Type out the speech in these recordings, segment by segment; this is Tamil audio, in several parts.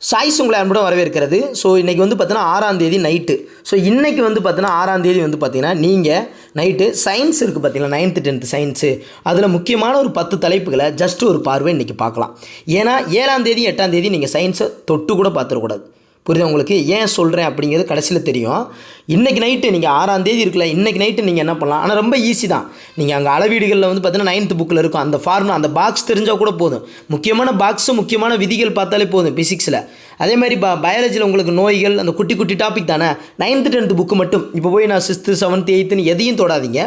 சாய்ஸ் உங்களை அன்புடன் வரவேற்கிறது. ஸோ இன்றைக்கி வந்து பார்த்தீங்கன்னா ஆறாம் தேதி நைட்டு ஸோ இன்றைக்கி வந்து பார்த்தீங்கன்னா ஆறாம் தேதி வந்து பார்த்தீங்கன்னா நீங்கள் நைட்டு சயின்ஸ் இருக்குது பார்த்தீங்களா நைன்த்து டென்த்து சயின்ஸு அதில் முக்கியமான ஒரு பத்து தலைப்புகளை ஜஸ்ட் ஒரு பார்வை இன்றைக்கி பார்க்கலாம். ஏன்னா ஏழாம் தேதி எட்டாம் தேதி நீங்கள் சயின்ஸை தொட்டு கூட பார்த்துடக்கூடாது. புரியுதா உங்களுக்கு? ஏன் சொல்கிறேன் அப்படிங்கிறது கடைசியில் தெரியும். இன்றைக்கி நைட்டு நீங்கள் ஆறாம் தேதி இருக்குல்ல இன்றைக்கி நைட்டு நீங்கள் என்ன பண்ணலாம்? ஆனால் ரொம்ப ஈஸி தான். நீங்கள் அங்கே அளவீடுகளில் வந்து பார்த்தீங்கன்னா நைன்த் புக்கில் இருக்கும். அந்த ஃபார்முலா அந்த பாக்ஸ் தெரிஞ்சால் கூட போதும். முக்கியமான பாக்ஸும் முக்கியமான விதிகள் பார்த்தாலே போதும் ஃபிசிக்ஸில் அதே மாதிரி ப பயாலஜியில் உங்களுக்கு நோய்கள் அந்த குட்டி குட்டி டாபிக் தானே? நைன்த்து டென்த்து புக்கு மட்டும். இப்போ போய் நான் சிக்ஸ்த்து செவன்த்து எயித்துன்னு எதையும் தொடாதீங்க.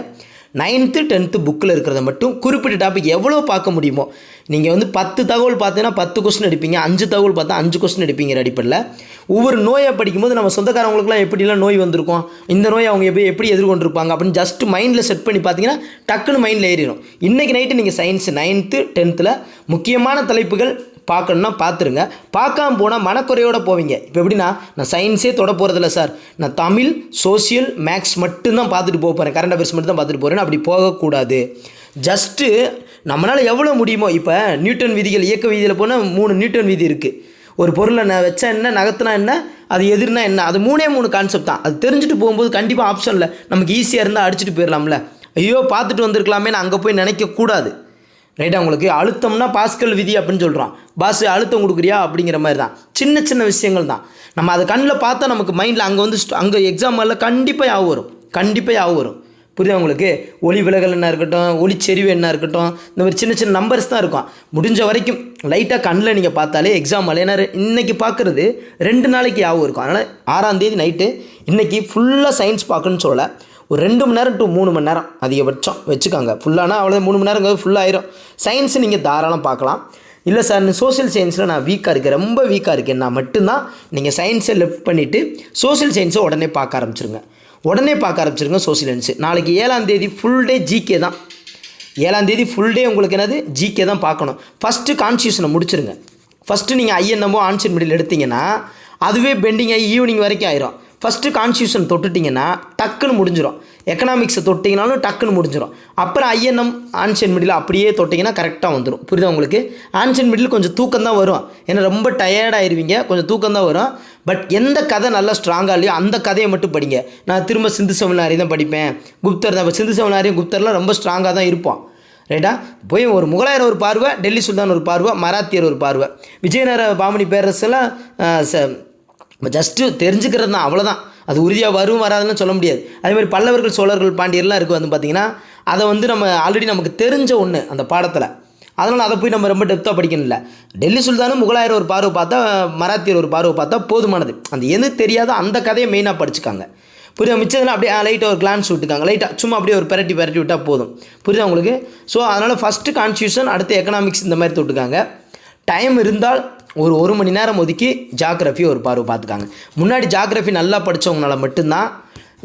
நைன்த்து டென்த்து புக்கில் இருக்கிறத மட்டும் குறிப்பிட்ட டாபிக் எவ்வளோ பார்க்க முடியுமோ நீங்கள் வந்து பத்து தகவல் பார்த்தீங்கன்னா பத்து கொஸ்டின் எடுப்பீங்க அஞ்சு தகவல் பார்த்தா அஞ்சு கொஸ்டின் எடுப்பீங்கிற அடிப்படையில். ஒவ்வொரு நோயை படிக்கும்போது நம்ம சொந்தக்காரவங்களுக்குலாம் எப்படிலாம் நோய் வந்திருக்கும் இந்த நோய் அவங்க எப்படி எப்படி எதிர்கொண்டிருப்பாங்க அப்படின்னு ஜஸ்ட் மைண்டில் செட் பண்ணி பார்த்தீங்கன்னா டக்குன்னு மைண்டில் ஏறிடும் இன்றைக்கி நைட்டு நீங்கள் சயின்ஸ் நைன்த்து டென்த்தில் முக்கியமான தலைப்புகள் பார்க்கணுன்னா பார்த்துருங்க. பார்க்காம போனால் மனக்குறையோடு போவீங்க. இப்போ எப்படின்னா நான் சயின்ஸே தொட போகிறதில்ல சார் நான் தமிழ் சோஷியல் மேக்ஸ் மட்டும்தான் பார்த்துட்டு போக போகிறேன் கரண்ட் அஃபேர்ஸ் மட்டும் தான் பார்த்துட்டு போகிறேன் அப்படி போகக்கூடாது. ஜஸ்ட்டு நம்மளால் எவ்வளோ முடியுமோ இப்போ நியூட்டன் விதிகள் இயக்க விதியில் போனால் மூணு நியூட்டன் விதி இருக்குது ஒரு பொருளை நான் வச்சா என்ன நகர்த்தினா என்ன அது எதிர்னா என்ன அது மூணே மூணு கான்செப்ட் தான். அது தெரிஞ்சுட்டு போகும்போது கண்டிப்பாக ஆப்ஷனில் நமக்கு ஈஸியாக இருந்தால் அடிச்சுட்டு போயிடலாம்ல. ஐயோ பார்த்துட்டு வந்திருக்கலாமே நான் அங்கே போய் நினைக்கக்கூடாது. ரைட்டா உங்களுக்கு அழுத்தம்னா பாஸ்கல் விதி அப்படின்னு சொல்கிறோம் பாஸ் அழுத்தம் கொடுக்குறியா? அப்படிங்கிற மாதிரி தான் சின்ன சின்ன விஷயங்கள் தான் நம்ம அதை கண்ணில் பார்த்தா நமக்கு மைண்டில் அங்கே வந்து அங்கே எக்ஸாம் வரல கண்டிப்பாக யாவும் வரும். கண்டிப்பாக யாவும் வரும். புரியுதா உங்களுக்கு? ஒளி விலகல் என்ன இருக்கட்டும் ஒளி செறிவு என்ன இருக்கட்டும் இந்த மாதிரி சின்ன சின்ன நம்பர்ஸ் தான் இருக்கும். முடிஞ்ச வரைக்கும் லைட்டாக கண்ணில் நீங்கள் பார்த்தாலே எக்ஸாம் வரல ஏன்னா இன்றைக்கி பார்க்குறது ரெண்டு நாளைக்கு யாவும் இருக்கும். அதனால் ஆறாம் தேதி நைட்டு இன்றைக்கி ஃபுல்லாக சயின்ஸ் பார்க்கணும்னு சொல்லலை. ஒரு ரெண்டு மணி நேரம் டு மூணு மணி நேரம் அதிகபட்சம் வச்சுக்காங்க. ஃபுல்லானா அவ்வளோ மூணு மணி நேரம் ஃபுல்லாயிரும் சயின்ஸ் நீங்கள் தாராளம் பார்க்கலாம். இல்லை சார் சோசியல் சோஷியல் சயின்ஸில் நான் வீக்காக இருக்கேன் ரொம்ப வீக்காக இருக்கேன். நான் மட்டும்தான் நீங்கள் சயின்ஸை லெஃப்ட் பண்ணிவிட்டு சோஷியல் சயின்ஸை உடனே பார்க்க ஆரம்பிச்சிருங்க. உடனே பார்க்க ஆரம்பிச்சிருங்க சோஷியல் சயின்ஸு நாளைக்கு ஏழாம் தேதி ஃபுல் டே ஜிகே தான். ஏழாம் தேதி ஃபுல் டே உங்களுக்கு என்னது? ஜிகே தான் பார்க்கணும். ஃபஸ்ட்டு கான்ஸ்டியூஷனை முடிச்சிருங்க. ஃபஸ்ட்டு நீங்கள் ஐஎன்எம்மோ ஆன்சர் மிடில் எடுத்தீங்கன்னா அதுவே பெண்டிங் ஆகி ஈவினிங் வரைக்கும் ஆயிரும். ஃபஸ்ட்டு கான்ஸ்டியூஷன் தொட்டுட்டிங்கன்னா டக்குன்னு முடிஞ்சிடும் எக்கனாமிக்ஸை தொட்டிங்கனாலும் டக்குன்னு முடிஞ்சிடும் அப்புறம் ஐஎன்எம் ஆன்சர் மிடில் அப்படியே தொட்டிங்கன்னா கரெக்டாக வந்துடும் புரியுதா உங்களுக்கு? ஆன்சர் மிடில் கொஞ்சம் தூக்கம் தான் வரும். ஏன்னா ரொம்ப டயர்டாயிருவீங்க கொஞ்சம் தூக்கம் தான் வரும். பட் எந்த கதை நல்லா ஸ்ட்ராங்காக இல்லையோ அந்த கதையை மட்டும் படிங்க. நான் திரும்ப சிந்து சமனாரி தான் படிப்பேன். குப்தர் தான். சிந்து சமனாரியும் குப்தர்லாம் ரொம்ப ஸ்ட்ராங்காக தான் இருப்போம் ரைட்டா போய் ஒரு முகலாயர் ஒரு பார்வை டெல்லி சுல்தான் ஒரு பார்வை மராத்தியர் ஒரு பார்வை. விஜயநகர பாமணி பேரரசெல்லாம் நம்ம ஜஸ்ட்டு தெரிஞ்சுக்கிறது தான் அவ்வளோதான் அது உறுதியாக வரும் வராதுன்னு சொல்ல முடியாது. அதேமாதிரி பல்லவர்கள் சோழர்கள் பாண்டியர்லாம் இருக்குது வந்து பார்த்திங்கன்னா அதை வந்து நம்ம ஆல்ரெடி நமக்கு தெரிஞ்ச ஒன்று அந்த பாடத்தில். அதனால் அதை போய் நம்ம ரொம்ப டெப்த்தாக படிக்கணும் இல்லை டெல்லி சுல்தானும் முகலாயர் ஒரு பார்வை பார்த்தா மராத்தியர் ஒரு பார்வை பார்த்தா போதுமானது. அந்த எது தெரியாதோ அந்த கதையை மெயினாக படிச்சுக்காங்க. புரியுதா? மிச்சதெல்லாம் அப்படியே லைட்டாக ஒரு கிளான்ஸ் விட்டுக்காங்க. லைட்டாக சும்மா அப்படியே ஒரு பெரட்டி பெரட்டி விட்டால் போதும். புரியுதா உங்களுக்கு? ஸோ அதனால் ஃபஸ்ட்டு கான்ஸ்டியூஷன் அடுத்து எக்கனாமிக்ஸ் இந்த மாதிரி தொட்டுக்காங்க. டைம் இருந்தால் ஒரு ஒரு மணி நேரம் ஒதுக்கி ஜாகிரஃபி ஒரு பார்வை பார்த்துக்காங்க. முன்னாடி ஜாகிரஃபி நல்லா படித்தவங்களால மட்டும்தான்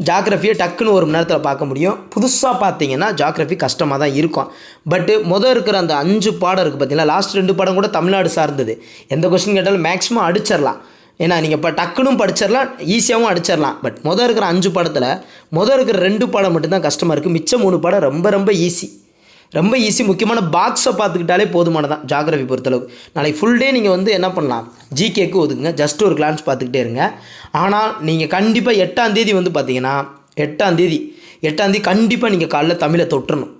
ஜாக்ரஃபியை டக்குன்னு ஒரு மணி நேரத்தில் பார்க்க முடியும். புதுசாக பார்த்தீங்கன்னா ஜாக்ரஃபி கஷ்டமாக தான் இருக்கும். பட்டு மொதல் இருக்கிற அந்த அஞ்சு பாடம் இருக்குது பார்த்தீங்களா? லாஸ்ட் ரெண்டு பாடம் கூட தமிழ்நாடு சார்ந்தது. எந்த கொஸ்டின் கேட்டாலும் மேக்ஸிமம் அடிச்சிடலாம். ஏன்னா நீங்கள் இப்போ டக்குனும் படிச்சிடலாம் ஈஸியாகவும் அடிச்சிடலாம். பட் மொதல் இருக்கிற அஞ்சு படத்தில் மொதல் இருக்கிற ரெண்டு பாடம் மட்டும்தான் கஷ்டமாக இருக்குது மிச்சம் மூணு பாடம் ரொம்ப ரொம்ப ஈஸி ரொம்ப ஈஸி முக்கியமான பாக்ஸை பார்த்துக்கிட்டாலே போதுமானதான் ஜாகிரபி பொறுத்தளவுக்கு. நாளைக்கு ஃபுல் டே நீங்கள் வந்து என்ன பண்ணலாம்? ஜிகேக்கு ஒதுக்குங்க ஜஸ்ட் ஒரு கிளான்ஸ் பார்த்துக்கிட்டே இருங்க. ஆனால் நீங்கள் கண்டிப்பாக எட்டாம் தேதி வந்து பார்த்தீங்கன்னா எட்டாம் தேதி எட்டாம் தேதி கண்டிப்பாக நீங்கள் காலைல தமிழை தொட்டணும்.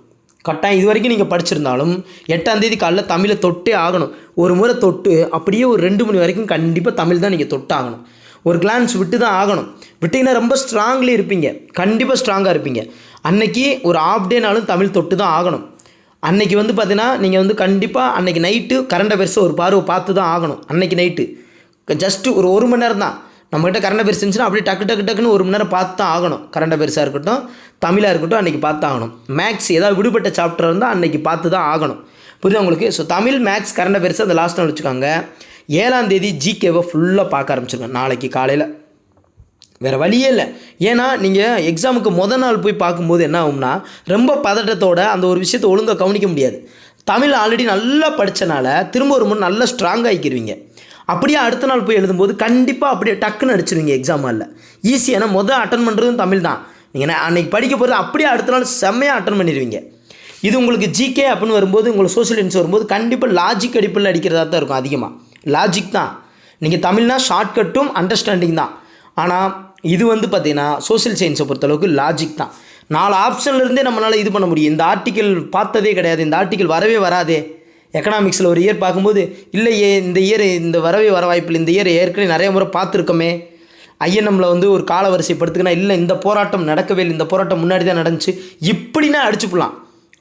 கட்டாயம் இது வரைக்கும் நீங்கள் படிச்சிருந்தாலும் எட்டாம் தேதி காலைல தமிழை தொட்டே ஆகணும். ஒரு முறை தொட்டு அப்படியே ஒரு ரெண்டு மணி வரைக்கும் கண்டிப்பாக தமிழ் தான் நீங்கள் தொட்டாகணும். ஒரு கிளான்ஸ் விட்டு தான் ஆகணும். விட்டிங்கன்னா ரொம்ப ஸ்ட்ராங்லி இருப்பீங்க. கண்டிப்பாக ஸ்ட்ராங்காக இருப்பீங்க. அன்னைக்கு ஒரு ஆஃப் டேனாலும் தமிழ் தொட்டு தான் ஆகணும். அன்னைக்கு வந்து பார்த்தீங்கன்னா நீங்கள் வந்து கண்டிப்பாக அன்னைக்கு நைட்டு கரண்ட் அஃபேர்ஸை ஒரு பார்வை பார்த்து தான் ஆகணும். அன்னைக்கு நைட்டு ஜஸ்ட்டு ஒரு ஒரு மணி நேரம் தான் நம்மகிட்ட கரண்ட் அஃபேர்ஸ் இருந்துச்சுன்னா அப்படியே டக்கு டக்கு டக்குன்னு ஒரு மணி நேரம் பார்த்து தான் ஆகணும். கரண்ட் அஃபேர்ஸாக இருக்கட்டும் தமிழாக இருக்கட்டும் அன்றைக்கி பார்த்து ஆகணும். மேக்ஸ் ஏதாவது விடுபட்ட சாப்டர் இருந்தால் அன்றைக்கி பார்த்து தான் ஆகணும். புரியுது உங்களுக்கு? So Tamil maths current affairs அந்த லாஸ்ட் நாள் வச்சுக்கோங்க. ஏழாம் தேதி ஜிகேவை ஃபுல்லாக பார்க்க ஆரம்பிச்சிருக்கேன் நாளைக்கு காலையில். வேறு வழியே இல்லை. ஏன்னா நீங்கள் எக்ஸாமுக்கு மொதல் நாள் போய் பார்க்கும்போது என்ன ஆகும்னா ரொம்ப பதட்டத்தோட அந்த ஒரு விஷயத்தை ஒழுங்காக கவனிக்க முடியாது. தமிழ் ஆல்ரெடி நல்லா படித்தனால திரும்ப ஒரு முறை நல்லா ஸ்ட்ராங் ஆகிக்கிருவீங்க அப்படியே அடுத்த நாள் போய் எழுதும்போது கண்டிப்பாக அப்படியே டக்குன்னு அடிச்சிருவீங்க எக்ஸாம் ஹாலில் ஈஸி ஏன்னா மொதல் அட்டன் பண்ணுறதும் தமிழ் தான். நீங்கள் அன்னைக்கு படிக்க போகிறது அப்படியே அடுத்த நாள் செம்மையாக அட்டன் பண்ணிடுவீங்க இது உங்களுக்கு ஜிகே அப்படின்னு வரும்போது உங்களுக்கு சோஷியல் இன்ஸ் வரும்போது கண்டிப்பாக லாஜிக் அடிப்பில் அடிக்கிறதா தான் இருக்கும் அதிகமாக லாஜிக் தான். நீங்கள் தமிழ்னா ஷார்ட்கட்டும் அண்டர்ஸ்டாண்டிங் தான். ஆனால் இது வந்து பார்த்தீங்கன்னா சோஷியல் சயின்ஸை பொறுத்தளவுக்கு லாஜிக் தான். நாலு ஆப்ஷன்லேருந்தே நம்மளால் இது பண்ண முடியும். இந்த ஆர்டிக்கல் பார்த்ததே கிடையாது. இந்த ஆர்டிக்கல் வரவே வராதே. எக்கனாமிக்ஸில் ஒரு இயர் பார்க்கும்போது இல்லையே இந்த இயர் இந்த வரவே வர வாய்ப்பில்லை இந்த இயர் ஏற்கனவே நிறைய முறை பார்த்துருக்கோமே. ஐஎன்எம்மில் வந்து ஒரு காலவரிசைப்படுத்துக்குன்னா இல்லை இந்த போராட்டம் நடக்கவே இல்லை. இந்த போராட்டம் முன்னாடி தான் நடந்துச்சு. இப்படின்னா அடிச்சுப்படலாம்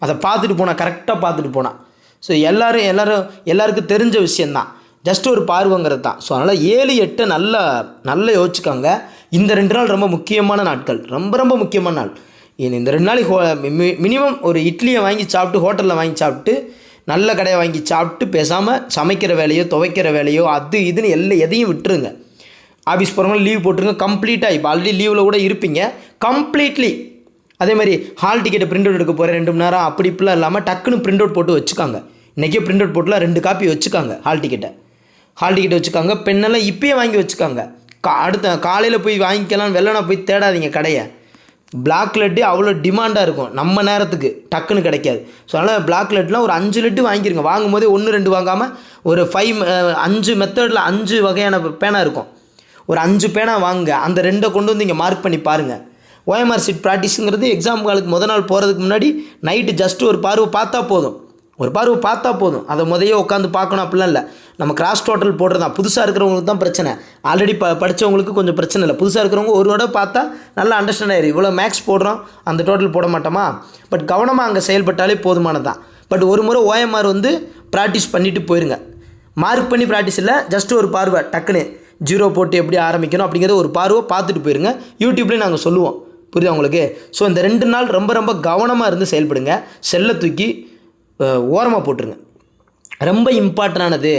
அதை பார்த்துட்டு போனால் கரெக்டாக பார்த்துட்டு போனால் ஸோ எல்லாரும் எல்லோரும் எல்லாருக்கும் தெரிஞ்ச விஷயந்தான் ஜஸ்ட் ஒரு பார்வைங்கிறது தான். ஸோ அதனால் ஏழு எட்டை நல்ல நல்ல யோசிச்சுக்கோங்க. இந்த ரெண்டு நாள் ரொம்ப முக்கியமான நாட்கள். ரொம்ப ரொம்ப முக்கியமான நாள். இந்த ரெண்டு நாளைக்கு மினிமம் ஒரு இட்லியை வாங்கி சாப்பிட்டு ஹோட்டலில் வாங்கி சாப்பிட்டு நல்ல கடையை வாங்கி சாப்பிட்டு பேசாமல் சமைக்கிற வேலையோ துவைக்கிற வேலையோ அது இதுன்னு எல்லாம் எதையும் விட்டுருங்க. ஆஃபீஸ் போகிறவங்க லீவ் போட்டுருங்க கம்ப்ளீட்டாக இப்போ ஆல்ரெடி லீவில் கூட இருப்பீங்க. கம்ப்ளீட்லி அதே மாதிரி ஹால் டிக்கெட்டை பிரிண்ட் அவுட் எடுக்க போகிறேன் ரெண்டு மணி நேரம் அப்படி இப்படிலாம் இல்லாமல் டக்குன்னு பிரிண்ட் அவுட் போட்டு வச்சுக்காங்க. இன்றைக்கே பிரிண்ட் அவுட் போட்டுலாம் ரெண்டு காப்பி வச்சுக்காங்க ஹால் டிக்கெட்டை ஹால் டிக்கெட் வச்சுக்காங்க பெண்ணெல்லாம் இப்போயே வாங்கி வச்சுக்காங்க. கா அடுத்த காலையில் போய் வாங்கிக்கலாம்னு வெள்ளனை போய் தேடாதீங்க கடையை. பிளாக் லெட்டு அவ்வளோ டிமாண்டாக இருக்கும். நம்ம நேரத்துக்கு டக்குன்னு கிடைக்காது. ஸோ அதனால் பிளாக் லெட்லாம் ஒரு அஞ்சு லெட்டு வாங்கிருங்க. வாங்கும்போதே ஒன்று ரெண்டு வாங்காமல் ஒரு ஃபைவ் அஞ்சு மெத்தடில் அஞ்சு வகையான பேனா இருக்கும். ஒரு அஞ்சு பேனா வாங்குங்க. அந்த ரெண்டை கொண்டு வந்து இங்கே மார்க் பண்ணி பாருங்கள் ஓஎம்ஆர் சீட் ப்ராக்டிஸுங்கிறது எக்ஸாம் காலுக்கு முத நாள் போகிறதுக்கு முன்னாடி நைட்டு ஜஸ்ட்டு ஒரு பார்வை பார்த்தா போதும். ஒரு பார்வை பார்த்தா போதும். அதை முதையே உட்காந்து பார்க்கணும் அப்படிலாம் இல்லை. நம்ம கிராஸ் டோட்டல் போடுறது தான் புதுசாக இருக்கிறவங்களுக்கு தான் பிரச்சனை. ஆல்ரெடி ப படித்தவங்களுக்கு கொஞ்சம் பிரச்சனை இல்லை. புதுசாக இருக்கிறவங்க ஒரு தடவை பார்த்தா நல்லா அண்டர்ஸ்டாண்ட் ஆயிரும். இவ்வளோ மேக்ஸ் போடுறோம் அந்த டோட்டல் போட மாட்டோமா? பட் கவனமாக அங்கே செயல்பட்டாலே போதுமானது தான் பட் ஒரு முறை ஓஎம்ஆர் வந்து ப்ராக்டிஸ் பண்ணிவிட்டு போயிருங்க. மார்க் பண்ணி ப்ராக்டிஸ் இல்லை ஜஸ்ட் ஒரு பார்வை டக்குன்னு ஜீரோ போட்டு எப்படி ஆரம்பிக்கணும் அப்படிங்கிறத ஒரு பார்வை பார்த்துட்டு போயிருங்க. யூடியூப்லேயும் நாங்கள் சொல்லுவோம். புரியுதா உங்களுக்கு? ஸோ இந்த ரெண்டு நாள் ரொம்ப ரொம்ப கவனமாக இருந்து செயல்படுங்க. செல்லை தூக்கி ஓரமாக போட்டுருங்க. ரொம்ப இம்பார்ட்டண்டானது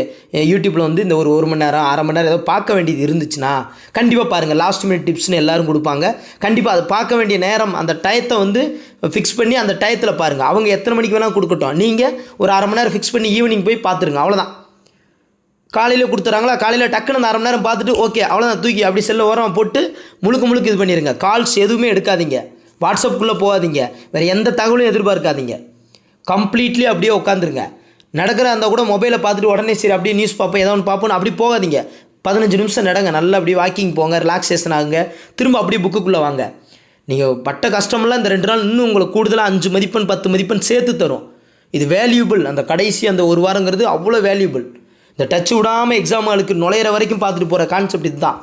யூடியூப்பில் வந்து இந்த ஒரு ஒரு மணி நேரம் அரை மணி நேரம் ஏதோ பார்க்க வேண்டியது இருந்துச்சுன்னா கண்டிப்பாக பாருங்கள் லாஸ்ட் மினிட் டிப்ஸ்னு எல்லோரும் கொடுப்பாங்க. கண்டிப்பாக அதை பார்க்க வேண்டிய நேரம் அந்த டயத்தை வந்து ஃபிக்ஸ் பண்ணி அந்த டயத்தில் பாருங்கள் அவங்க எத்தனை மணிக்கு வேணால் கொடுக்கட்டும். நீங்கள் ஒரு அரை மணி நேரம் ஃபிக்ஸ் பண்ணி ஈவினிங் போய் பார்த்துருங்க அவ்வளோதான் காலையில் கொடுத்துறாங்களா? காலையில் டக்குன்னு அந்த அரை மணி நேரம் பார்த்துட்டு ஓகே அவ்வளோதான் தூக்கி அப்படி செல்ல ஓரமாக போட்டு முழுக்க முழுக்க இது பண்ணிடுங்க கால்ஸ் எதுவுமே எடுக்காதீங்க. வாட்ஸ்அப்புக்குள்ளே போகாதீங்க. வேறு எந்த தகவலும் எதிர்பார்க்காதீங்க. கம்ப்ளீட்லி அப்படியே உட்காந்துருங்க. நடக்கிற அந்த கூட மொபைலை பார்த்துட்டு உடனே சரி அப்படியே நியூஸ் பார்ப்போம் ஏதோ ஒன்று பார்ப்போம் அப்படி போகாதீங்க. பதினஞ்சு நிமிஷம் நடங்க நல்லா அப்படியே வாக்கிங் போங்க ரிலாக்ஸேஷன் ஆகுங்க. திரும்ப அப்படியே புக்குக்குள்ளே வாங்க. நீங்கள் பட்ட கஷ்டமெல்லாம் இந்த ரெண்டு நாள் இன்னும் உங்களுக்கு கூடுதலாக அஞ்சு மதிப்பெண் பத்து மதிப்பெண் சேர்த்து தரும். இது வேல்யூபிள் அந்த கடைசி அந்த ஒரு வாரங்கிறது அவ்வளோ வேல்யூபிள் இந்த டச் விடாமல் எக்ஸாம் ஆளுக்கு நுழையிற வரைக்கும் பார்த்துட்டு போகிற கான்செப்ட் இதுதான்.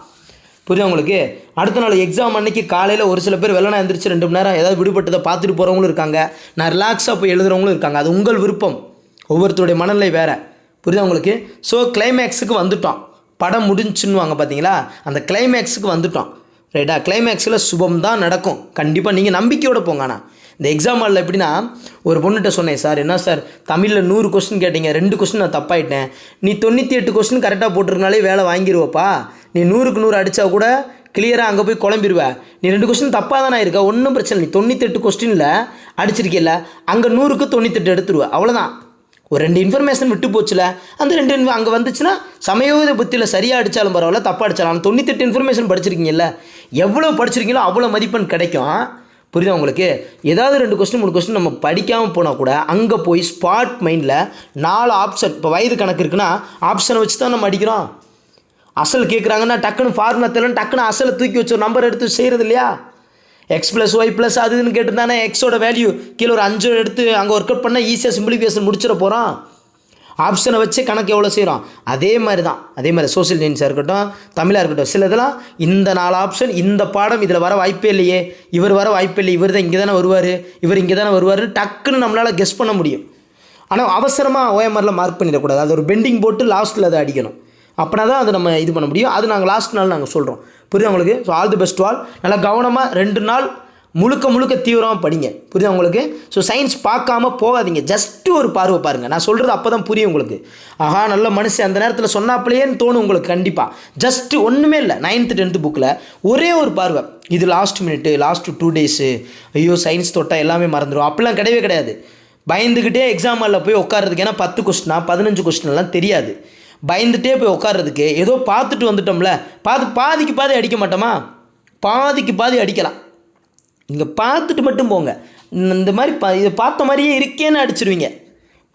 புரியுது உங்களுக்கு? அடுத்த நாள் எக்ஸாம் அன்னைக்கு காலையில் ஒரு சில பேர் வெள்ளனா எந்திரிச்சு ரெண்டு மணி நேரம் ஏதாவது விடுபட்டதை பார்த்துட்டு போகிறவங்களும் இருக்காங்க. நான் ரிலாக்ஸாக போய் எழுதுகிறவங்களும் இருக்காங்க. அது உங்கள் விருப்பம். ஒவ்வொருத்தருடைய மனநிலை வேறு. புரியுதா உங்களுக்கு? ஸோ கிளைமேக்ஸுக்கு வந்துட்டோம். படம் முடிஞ்சுன்னுவாங்க பார்த்தீங்களா அந்த கிளைமேக்ஸுக்கு வந்துட்டோம். ரைட்டா கிளைமேக்ஸில் சுபம் தான் நடக்கும். கண்டிப்பாக நீங்கள் நம்பிக்கையோடு போங்க ஆனால் இந்த எக்ஸாம் ஹாலில் எப்படின்னா ஒரு பொண்ணுகிட்ட சொன்னேன் சார் என்ன சார்? தமிழில் நூறு கொஸ்டின் கேட்டீங்க. ரெண்டு கொஸ்டின் நான் தப்பாயிட்டேன். நீ தொண்ணூற்றி எட்டு கொஸ்டின் கரெக்டாக போட்டிருக்கனாலே வேலை வாங்கிடுவோப்பா நீ நூறுக்கு நூறு அடித்தா கூட கிளியராக அங்கே போய் குழம்பிடுவேன் நீ ரெண்டு கொஸ்டின் தப்பாக தானே இருக்க? ஒன்றும் பிரச்சனை இல்லை. தொண்ணூத்தெட்டு கொஸ்டினில் அடிச்சிருக்கில்ல. அங்கே நூறுக்கு தொண்ணூத்தெட்டு எடுத்துருவேன் அவ்வளோதான் ஒரு ரெண்டு இன்ஃபர்மேஷன் விட்டு போச்சுல. அந்த ரெண்டு அங்கே வந்துச்சுன்னா சமயோத புத்தியில் சரியாக அடித்தாலும் பரவாயில்ல தப்பாக அடித்தாலும் ஆனால் தொண்ணூத்தெட்டு இன்ஃபர்மேஷன் படிச்சிருக்கீங்கல்ல. எவ்வளோ படிச்சிருக்கீங்களோ அவ்வளோ மதிப்பெண் கிடைக்கும். புரியுதா உங்களுக்கு? ஏதாவது ரெண்டு கொஸ்டின் மூணு கொஸ்டின் நம்ம படிக்காமல் போனால் கூட அங்கே போய் ஸ்பாட் மைண்டில் நாலு ஆப்ஷன் இப்போ வயது கணக்கு இருக்குன்னா ஆப்ஷனை வச்சு தான் நம்ம அடிக்கிறோம். அசல் கேட்குறாங்கன்னா டக்குன்னு ஃபார்முலா தெரியல டக்குன்னு அசலை தூக்கி வச்சு ஒரு நம்பர் எடுத்து செய்கிறது இல்லையா? எக்ஸ் ப்ளஸ் ஒய் ப்ளஸ் அது இதுன்னு கேட்டிருந்தானே எக்ஸோட வேல்யூ கீழே ஒரு அஞ்சு எடுத்து அங்கே ஒர்க் அவுட் பண்ணால் ஈஸியாக சிம்பிளிஃபிகேஷன் முடிச்சிட போகிறோம் ஆப்ஷனை வச்சு கணக்கு எவ்வளோ செய்கிறோம் அதே மாதிரி தான் அதே மாதிரி சோஷியல் சயின்ஸாக இருக்கட்டும் தமிழாக இருக்கட்டும் சில இதெல்லாம் இந்த நாலு ஆப்ஷன் இந்த பாடம் இதில் வர வாய்ப்பே இல்லையே. இவர் வர வாய்ப்பே இல்லை இவர் தான் இங்கே தானே வருவார் இவர் இங்கே தானே வருவார் டக்குன்னு நம்மளால் கெஸ் பண்ண முடியும். ஆனால் அவசரமாக ஓஎம்ஆரில் மார்க் பண்ணிடக்கூடாது. அது ஒரு பெண்டிங் போட்டு லாஸ்ட்டில் அதை அடிக்கணும். அப்படின்னா தான் அது நம்ம இது பண்ண முடியும். அது நாங்கள் லாஸ்ட் நாள் நாங்கள் சொல்கிறோம் புரியுது உங்களுக்கு? So all the best all நல்லா கவனமாக ரெண்டு நாள் முழுக்க முழுக்க தீவிரமாக படிங்க. புரியுது உங்களுக்கு? ஸோ சயின்ஸ் பார்க்காம போகாதீங்க. ஜஸ்ட்டு ஒரு பார்வை பாருங்கள் நான் சொல்கிறது அப்போ தான் புரியும் உங்களுக்கு. ஆஹா நல்ல மனுஷன். அந்த நேரத்தில் சொன்னாப்பிலேன்னு தோணும் உங்களுக்கு கண்டிப்பாக ஜஸ்ட்டு ஒன்றுமே இல்லை. நைன்த்து டென்த்து புக்கில் ஒரே ஒரு பார்வை. இது last minute last two days ஐயோ சயின்ஸ் தொட்டால் எல்லாமே மறந்துடும் அப்படிலாம் கிடையவே கிடையாது. பயந்துக்கிட்டே எக்ஸாம் ஹாலில் போய் உட்காரதுக்கு ஏன்னா பத்து கொஸ்டினா பதினஞ்சு கொஸ்டின்லாம் தெரியாது. பயந்துட்டே போய் உட்கார்றதுக்கு ஏதோ பார்த்துட்டு வந்துட்டோம்ல. பார்த்து பாதிக்கு பாதி அடிக்க மாட்டோமா? பாதிக்கு பாதி அடிக்கலாம். நீங்கள் பார்த்துட்டு மட்டும் போங்க. இந்த- இந்த மாதிரி பா இதை பார்த்த மாதிரியே இருக்கேன்னு அடிச்சிருவீங்க.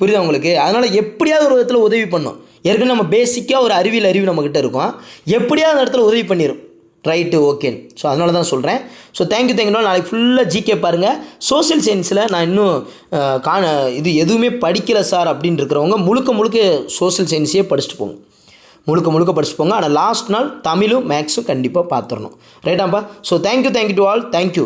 புரியுதா உங்களுக்கு? அதனால் எப்படியாவது ஒரு விதத்தில் உதவி பண்ணும். ஏற்கனவே நம்ம பேசிக்காக ஒரு அறிவியல் அறிவு நம்மக்கிட்ட இருக்கும். எப்படியாவது அந்த இடத்துல உதவி பண்ணிடும் ரைட்டு ஓகே. ஸோ அதனால தான் சொல்கிறேன் ஸோ தேங்க்யூ தேங்க்யூ நாளைக்கு ஃபுல்லாக ஜிகே பாருங்கள் சோஷியல் சயின்ஸில் நான் இன்னும் காண இது எதுவுமே படிக்கல சார் அப்படின்னு இருக்கிறவங்க முழுக்க முழுக்க சோஷியல் சயின்ஸையே படிச்சுட்டு போங்க. முழுக்க முழுக்க படிச்சுட்டு போங்க. ஆனால் லாஸ்ட் நாள் தமிழும் மேக்ஸும் கண்டிப்பாக பார்த்துடணும் ரைட்டாப்பா so thank you thank you to all thank you